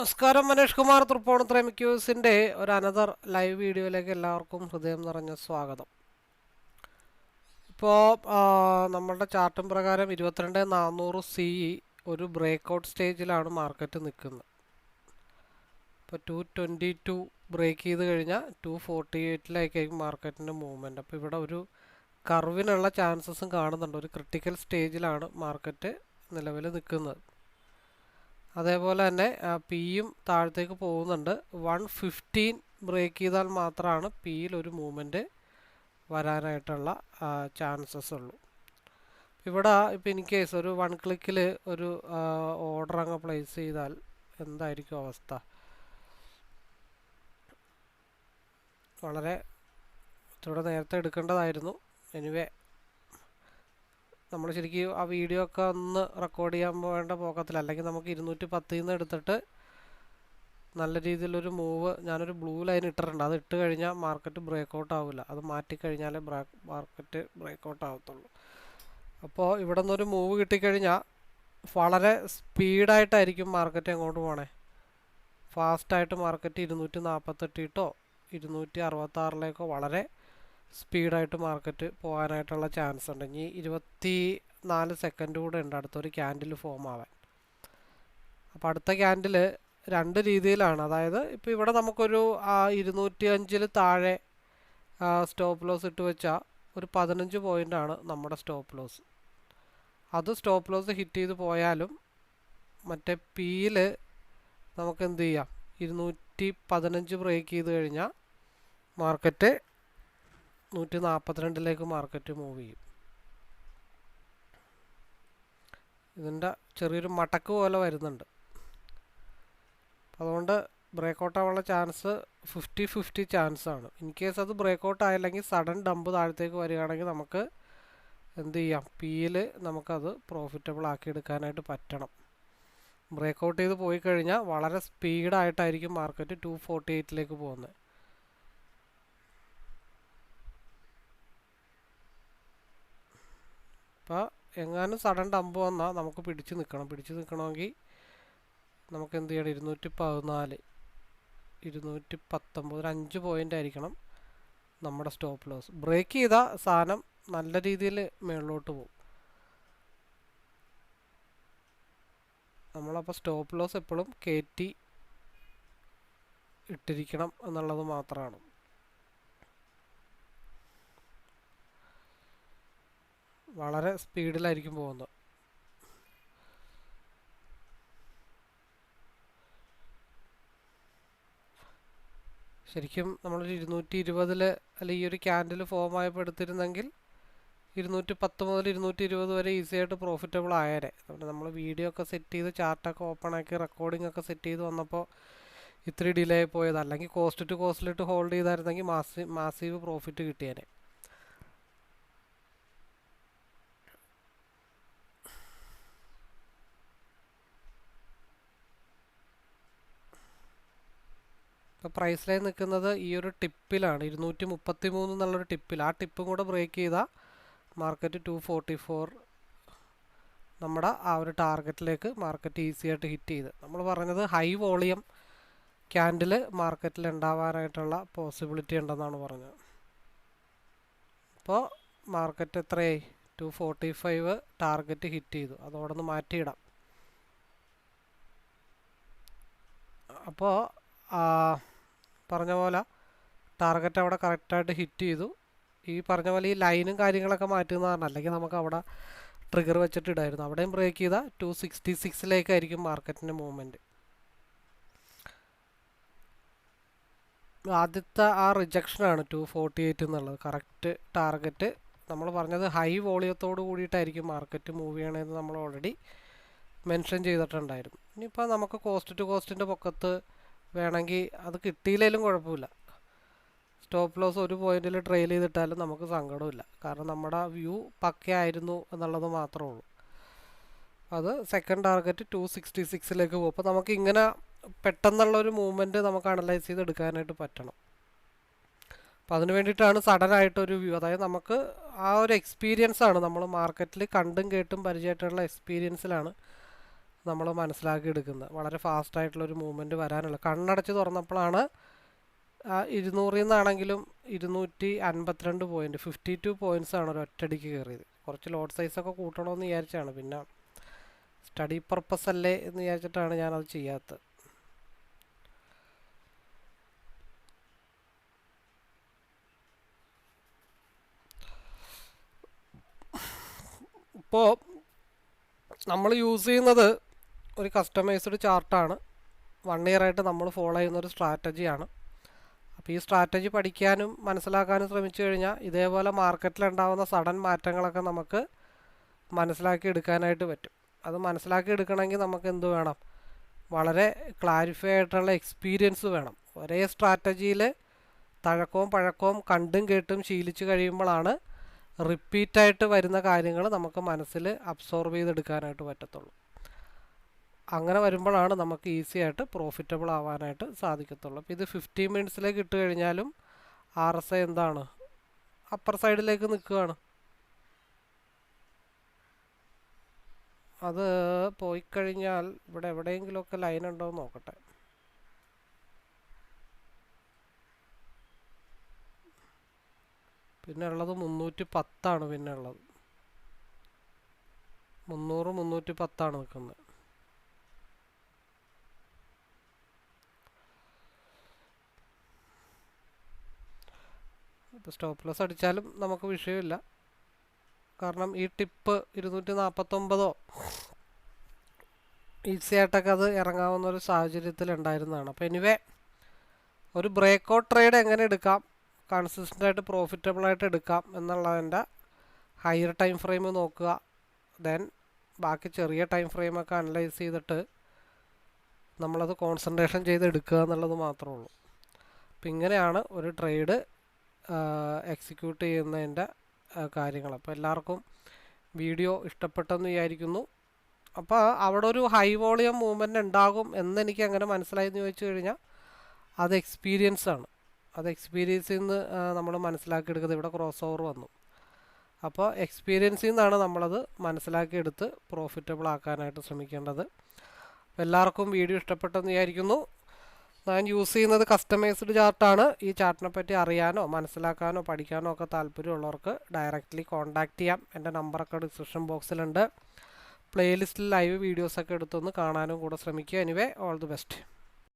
നമസ്കാരം മനേഷ് കുമാർ തൃപ്പോണത്ര ത്രമിക്യൂസിന്റെ ഒരു another live വീഡിയോയിലേക്ക് എല്ലാവർക്കും ഹൃദയം നിറഞ്ഞ സ്വാഗതം. ഇപ്പോൾ നമ്മളുടെ ചാർട്ടും പ്രകാരം ഇരുപത്തിരണ്ട് നാനൂറ് സി ഒരു ബ്രേക്ക് ഔട്ട് സ്റ്റേജിലാണ് മാർക്കറ്റ് നിൽക്കുന്നത്. ഇപ്പോൾ ടു ട്വന്റി ടു ബ്രേക്ക് ചെയ്ത് കഴിഞ്ഞാൽ ടു ഫോർട്ടി എയ്റ്റിലേക്കായിരിക്കും മാർക്കറ്റിന്റെ മൂവ്മെന്റ്. അപ്പോൾ ഇവിടെ ഒരു കർവിനുള്ള ചാൻസസും കാണുന്നുണ്ട്. ഒരു ക്രിട്ടിക്കൽ സ്റ്റേജിലാണ് മാർക്കറ്റ് നിലവിൽ നിൽക്കുന്നത്. അതേപോലെ തന്നെ പിയും താഴത്തേക്ക് പോകുന്നുണ്ട്. വൺ ഫിഫ്റ്റീൻ ബ്രേക്ക് ചെയ്താൽ മാത്രമാണ് പിയിൽ ഒരു മൂവ്മെന്റ് വരാനായിട്ടുള്ള ചാൻസസ് ഉള്ളൂ. ഇവിടെ ഇപ്പോൾ ഇൻ കേസ് ഒരു വൺ ക്ലിക്കിൽ ഒരു ഓർഡർ അങ്ങ് പ്ലേസ് ചെയ്താൽ എന്തായിരിക്കും അവസ്ഥ? വളരെ ഇച്ചിലൂടെ നേരത്തെ എടുക്കേണ്ടതായിരുന്നു. എനിവേ നമ്മൾ ശരിക്കും ആ വീഡിയോ ഒക്കെ ഒന്ന് റെക്കോർഡ് ചെയ്യാൻ വേണ്ട പോക്കത്തില്ല. അല്ലെങ്കിൽ നമുക്ക് ഇരുന്നൂറ്റി പത്തിൽ നിന്ന് എടുത്തിട്ട് നല്ല രീതിയിലൊരു മൂവ് ഞാനൊരു ബ്ലൂ ലൈൻ ഇട്ടിട്ടുണ്ട്. അത് ഇട്ട് കഴിഞ്ഞാൽ മാർക്കറ്റ് ബ്രേക്ക് ഔട്ട് ആവില്ല. അത് മാറ്റി കഴിഞ്ഞാലേ മാർക്കറ്റ് ബ്രേക്ക് ഔട്ട് ആവത്തുള്ളൂ. അപ്പോൾ ഇവിടെ നിന്നൊരു മൂവ് കിട്ടിക്കഴിഞ്ഞാൽ വളരെ സ്പീഡായിട്ടായിരിക്കും മാർക്കറ്റ് എങ്ങോട്ട് പോകണേ ഫാസ്റ്റായിട്ട് മാർക്കറ്റ് ഇരുന്നൂറ്റി നാൽപ്പത്തെട്ടിട്ടോ ഇരുന്നൂറ്റി അറുപത്താറിലേക്കോ വളരെ സ്പീഡായിട്ട് മാർക്കറ്റ് പോകാനായിട്ടുള്ള ചാൻസ് ഉണ്ട്. ഇനി ഇരുപത്തി നാല് സെക്കൻഡ് കൂടെ ഉണ്ട് അടുത്തൊരു ക്യാൻഡിൽ ഫോം ആവാൻ. അപ്പോൾ അടുത്ത ക്യാൻഡിൽ രണ്ട് രീതിയിലാണ്. അതായത് ഇപ്പോൾ ഇവിടെ നമുക്കൊരു ഇരുന്നൂറ്റി അഞ്ചിൽ താഴെ സ്റ്റോപ്പ് ലോസ് ഇട്ട് വെച്ചാൽ ഒരു പതിനഞ്ച് പോയിന്റാണ് നമ്മുടെ സ്റ്റോപ്പ് ലോസ് അത് സ്റ്റോപ്പ് ലോസ് ഹിറ്റ് ചെയ്ത് പോയാലും മറ്റേ പിയിൽ നമുക്ക് എന്ത് ചെയ്യാം? ഇരുന്നൂറ്റി പതിനഞ്ച് ബ്രേക്ക് ചെയ്ത് കഴിഞ്ഞാൽ മാർക്കറ്റ് നൂറ്റി നാൽപ്പത്തിരണ്ടിലേക്ക് മാർക്കറ്റ് മൂവ് ചെയ്യും. ഇതിന്റെ ചെറിയൊരു മടക്ക് പോലെ വരുന്നുണ്ട്. അതുകൊണ്ട് ബ്രേക്കൗട്ട് ആവാനുള്ള ചാൻസ് ഫിഫ്റ്റി ഫിഫ്റ്റി ചാൻസ് ആണ്. ഇൻ കേസ് അത് ബ്രേക്കൗട്ട് ആയില്ലെങ്കിൽ സഡൻ ഡമ്പ് താഴത്തേക്ക് വരികയാണെങ്കിൽ നമുക്ക് എന്ത് ചെയ്യാം? പിയിൽ നമുക്കത് പ്രോഫിറ്റബിൾ ആക്കി എടുക്കാനായിട്ട് പറ്റണം ബ്രേക്കൗട്ട് ചെയ്ത് പോയി കഴിഞ്ഞാൽ വളരെ സ്പീഡായിട്ടായിരിക്കും മാർക്കറ്റ് ടു ഫോർട്ടി എയ്റ്റിലേക്ക് പോകുന്നത്. അപ്പോൾ എങ്ങാനും സഡൻ ഡംപ് വന്നാൽ നമുക്ക് പിടിച്ച് നിൽക്കണം പിടിച്ച് നിൽക്കണമെങ്കിൽ നമുക്ക് എന്ത് ചെയ്യണം? ഇരുന്നൂറ്റി പതിനാല് ഇരുന്നൂറ്റി പത്തൊമ്പത് ഒരു അഞ്ച് പോയിന്റ് ആയിരിക്കണം നമ്മുടെ സ്റ്റോപ്പ് ലോസ് ബ്രേക്ക് ചെയ്ത സാധനം നല്ല രീതിയിൽ മുകളിലോട്ട് പോകും നമ്മളപ്പോൾ സ്റ്റോപ്പ് ലോസ് എപ്പോഴും കയറ്റി ഇട്ടിരിക്കണം എന്നുള്ളത് മാത്രമാണ്. വളരെ സ്പീഡിലായിരിക്കും പോകുന്നത്. ശരിക്കും നമ്മളൊരു ഇരുന്നൂറ്റി ഇരുപതിൽ അല്ല ഈ ഒരു ക്യാൻഡിൽ ഫോം ആയപ്പോൾ എടുത്തിരുന്നെങ്കിൽ ഇരുന്നൂറ്റി പത്ത് മുതൽ ഇരുന്നൂറ്റി ഇരുപത് വരെ ഈസി ആയിട്ട് പ്രോഫിറ്റബിൾ ആയേരെ അതുകൊണ്ട് നമ്മൾ വീഡിയോ ഒക്കെ സെറ്റ് ചെയ്ത് ചാർട്ടൊക്കെ ഓപ്പൺ ആക്കി റെക്കോർഡിംഗ് ഒക്കെ സെറ്റ് ചെയ്ത് വന്നപ്പോൾ ഇത്ര ഡിലേ പോയത്. അല്ലെങ്കിൽ കോസ്റ്റ് ടു കോസ്റ്റിലിട്ട് ഹോൾഡ് ചെയ്തായിരുന്നെങ്കിൽ മാസി മാസീവ് പ്രോഫിറ്റ് കിട്ടിയേനെ. ഇപ്പോൾ പ്രൈസ് ലൈൻ നിൽക്കുന്നത് ഈ ഒരു ടിപ്പിലാണ്. ഇരുന്നൂറ്റി മുപ്പത്തി മൂന്ന് എന്നുള്ളൊരു ടിപ്പിൽ. ആ ടിപ്പും കൂടെ ബ്രേക്ക് ചെയ്താൽ മാർക്കറ്റ് ടു ഫോർട്ടി ഫോർ നമ്മുടെ ആ ഒരു ടാർഗറ്റിലേക്ക് മാർക്കറ്റ് ഈസി ആയിട്ട് ഹിറ്റ് ചെയ്ത്. നമ്മൾ പറഞ്ഞത് ഹൈ വോളിയം ക്യാൻഡിൽ മാർക്കറ്റിൽ ഉണ്ടാവാനായിട്ടുള്ള പോസിബിലിറ്റി ഉണ്ടെന്നാണ് പറഞ്ഞത്. അപ്പോൾ മാർക്കറ്റ് എത്രയായി? Two forty five target hit ചെയ്തു. അതോടെ ഒന്ന് മാറ്റിയിടാം. അപ്പോൾ പറഞ്ഞ പോലെ ടാർഗറ്റ് അവിടെ കറക്റ്റായിട്ട് ഹിറ്റ് ചെയ്തു. ഈ പറഞ്ഞ പോലെ ഈ ലൈനും കാര്യങ്ങളൊക്കെ മാറ്റുന്നതാണ് അല്ലെങ്കിൽ നമുക്ക് അവിടെ ട്രിഗർ വെച്ചിട്ട് ഇടായിരുന്നു. അവിടെയും ബ്രേക്ക് ചെയ്താൽ ടു സിക്സ്റ്റി സിക്സിലേക്കായിരിക്കും മാർക്കറ്റിന്റെ മൂവ്മെന്റ് ആദ്യത്തെ ആ റിജക്ഷനാണ് ടു ഫോർട്ടി എയ്റ്റ് എന്നുള്ളത്. കറക്റ്റ് ടാർഗറ്റ് നമ്മൾ പറഞ്ഞത് ഹൈ വോളിയത്തോട് കൂടിയിട്ടായിരിക്കും മാർക്കറ്റ് മൂവ് ചെയ്യണമെന്ന് നമ്മൾ ഓൾറെഡി മെൻഷൻ ചെയ്തിട്ടുണ്ടായിരുന്നു. ഇനിയിപ്പോൾ നമുക്ക് കോസ്റ്റ് ടു കോസ്റ്റിന്റെ പൊക്കത്ത് വേണമെങ്കിൽ അത് കിട്ടിയില്ലെങ്കിലും കുഴപ്പമില്ല. സ്റ്റോപ്പ് ലോസ് ഒരു പോയിന്റിൽ ട്രെയിൽ ചെയ്തിട്ടാലും നമുക്ക് സങ്കടമില്ല കാരണം നമ്മുടെ വ്യൂ പക്കയായിരുന്നു എന്നുള്ളത് മാത്രമേ ഉള്ളൂ. അത് സെക്കൻഡ് ടാർഗറ്റ് ടു സിക്സ്റ്റി സിക്സിലേക്ക് പോകും. അപ്പോൾ നമുക്ക് ഇങ്ങനെ പെട്ടെന്നുള്ള ഒരു മൂവ്മെന്റ് നമുക്ക് അനലൈസ് ചെയ്ത് എടുക്കാനായിട്ട് പറ്റണം. അപ്പോൾ അതിന് വേണ്ടിയിട്ടാണ് സഡൻ ആയിട്ടൊരു വ്യൂ അതായത് നമുക്ക് ആ ഒരു എക്സ്പീരിയൻസ് ആണ് നമ്മൾ മാർക്കറ്റിൽ കണ്ടും കേട്ടും പരിചയമായിട്ടുള്ള എക്സ്പീരിയൻസിലാണ് നമ്മൾ മനസ്സിലാക്കി എടുക്കുന്നത്. വളരെ ഫാസ്റ്റായിട്ടുള്ളൊരു മൂവ്മെന്റ് വരാനുള്ള. കണ്ണടച്ച് തുറന്നപ്പോഴാണ് ഇരുന്നൂറിൽ നിന്നാണെങ്കിലും ഇരുന്നൂറ്റി അൻപത്തിരണ്ട് പോയിന്റ് ഫിഫ്റ്റി ടു പോയിന്റ്സ് ആണ് ഒരു ഒറ്റടിക്ക് കയറിയത്. കുറച്ച് ലോഡ് സൈസൊക്കെ കൂട്ടണമെന്ന് വിചാരിച്ചാണ്. പിന്നെ സ്റ്റഡി പർപ്പസ് അല്ലേ എന്ന് വിചാരിച്ചിട്ടാണ് ഞാനത് ചെയ്യാത്തത്. ഇപ്പോൾ നമ്മൾ യൂസ് ചെയ്യുന്നത് ഒരു കസ്റ്റമൈസ്ഡ് ചാർട്ടാണ് വൺ ഇയർ ആയിട്ട് നമ്മൾ ഫോളോ ചെയ്യുന്ന ഒരു സ്ട്രാറ്റജിയാണ് അപ്പോൾ ഈ സ്ട്രാറ്റജി പഠിക്കാനും മനസ്സിലാക്കാനും ശ്രമിച്ചു കഴിഞ്ഞാൽ ഇതേപോലെ മാർക്കറ്റിലുണ്ടാകുന്ന സഡൻ മാറ്റങ്ങളൊക്കെ നമുക്ക് മനസ്സിലാക്കി എടുക്കാനായിട്ട് പറ്റും. അത് മനസ്സിലാക്കി എടുക്കണമെങ്കിൽ നമുക്ക് എന്ത് വേണം? വളരെ ക്ലാരിഫൈ ആയിട്ടുള്ള എക്സ്പീരിയൻസ് വേണം. ഒരേ സ്ട്രാറ്റജിയിൽ തഴക്കവും പഴക്കവും കണ്ടും കേട്ടും ശീലിച്ചു കഴിയുമ്പോഴാണ് റിപ്പീറ്റായിട്ട് വരുന്ന കാര്യങ്ങൾ നമുക്ക് മനസ്സിൽ അബ്സോർബ് ചെയ്തെടുക്കാനായിട്ട് പറ്റത്തുള്ളൂ. അങ്ങനെ വരുമ്പോഴാണ് നമുക്ക് ഈസി ആയിട്ട് പ്രോഫിറ്റബിൾ ആവാനായിട്ട് സാധിക്കത്തുള്ളൂ. അപ്പോൾ ഇത് ഫിഫ്റ്റീൻ മിനിറ്റ്സിലേക്ക് ഇട്ട് കഴിഞ്ഞാലും ആർ എസ് ഐ എന്താണ്? അപ്പർ സൈഡിലേക്ക് നിൽക്കുകയാണ്. അത് പോയി കഴിഞ്ഞാൽ ഇവിടെ എവിടെയെങ്കിലുമൊക്കെ ലൈൻ ഉണ്ടോ എന്ന് നോക്കട്ടെ. പിന്നെ ഉള്ളത് മുന്നൂറ്റി പത്താണ് പിന്നെ ഉള്ളത്. മുന്നൂറ് മുന്നൂറ്റി പത്താണ് നിൽക്കുന്നത്. ഇപ്പോൾ സ്റ്റോപ്പ് ലോസ് അടിച്ചാലും നമുക്ക് വിഷയമില്ല. കാരണം ഈ ടിപ്പ് ഇരുന്നൂറ്റി നാൽപ്പത്തൊമ്പതോ ഈസി ആയിട്ടൊക്കെ അത് ഇറങ്ങാവുന്ന ഒരു സാഹചര്യത്തിൽ ഉണ്ടായിരുന്നതാണ് അപ്പോൾ എനിവേ ഒരു ബ്രേക്ക് ഔട്ട് ട്രേഡ് എങ്ങനെ എടുക്കാം? കൺസിസ്റ്റന്റ് ആയിട്ട് പ്രോഫിറ്റബിൾ ആയിട്ട് എടുക്കാം എന്നുള്ളതിന്റെ ഹയർ ടൈം ഫ്രെയിം നോക്കുക. ദെൻ ബാക്കി ചെറിയ ടൈം ഫ്രെയിമൊക്കെ അനലൈസ് ചെയ്തിട്ട് നമ്മളത് കോൺസെൻട്രേഷൻ ചെയ്ത് എടുക്കുക എന്നുള്ളത് മാത്രമേ ഉള്ളൂ. അപ്പം ഇങ്ങനെയാണ് ഒരു ട്രേഡ് എക്സിക്യൂട്ട് ചെയ്യുന്നതിന്റെ കാര്യങ്ങൾ. അപ്പോൾ എല്ലാവർക്കും വീഡിയോ ഇഷ്ടപ്പെട്ടെന്ന് വിചാരിക്കുന്നു. അപ്പോൾ അവിടെ ഒരു ഹൈ വോളിയം മൂവ്മെന്റ് ഉണ്ടാകും എന്ന് എനിക്ക് അങ്ങനെ മനസ്സിലായി എന്ന് ചോദിച്ചു കഴിഞ്ഞാൽ അത് എക്സ്പീരിയൻസ് ആണ്. അത് എക്സ്പീരിയൻസിൽ നിന്ന് നമ്മൾ മനസ്സിലാക്കിയെടുക്കുന്നത് ഇവിടെ ക്രോസ് ഓവർ വന്നു അപ്പോൾ എക്സ്പീരിയൻസിൽ നിന്നാണ് നമ്മളത് മനസ്സിലാക്കിയെടുത്ത് പ്രോഫിറ്റബിൾ ആക്കാനായിട്ട് ശ്രമിക്കേണ്ടത്. എല്ലാവർക്കും വീഡിയോ ഇഷ്ടപ്പെട്ടെന്ന് വിചാരിക്കുന്നു. ഞാൻ യൂസ് ചെയ്യുന്നത് കസ്റ്റമൈസ്ഡ് ചാർട്ടാണ് ഈ ചാർട്ടിനെ പറ്റി അറിയാനോ മനസ്സിലാക്കാനോ പഠിക്കാനോ ഒക്കെ താല്പര്യമുള്ളവർക്ക് ഡയറക്റ്റ്ലി കോൺടാക്റ്റ് ചെയ്യാം. എന്റെ നമ്പറൊക്കെ ഡിസ്ക്രിപ്ഷൻ ബോക്സിലുണ്ട് പ്ലേലിസ്റ്റിൽ ലൈവ് വീഡിയോസൊക്കെ എടുത്തൊന്ന് കാണാനും കൂടെ ശ്രമിക്കുക. Anyway all the best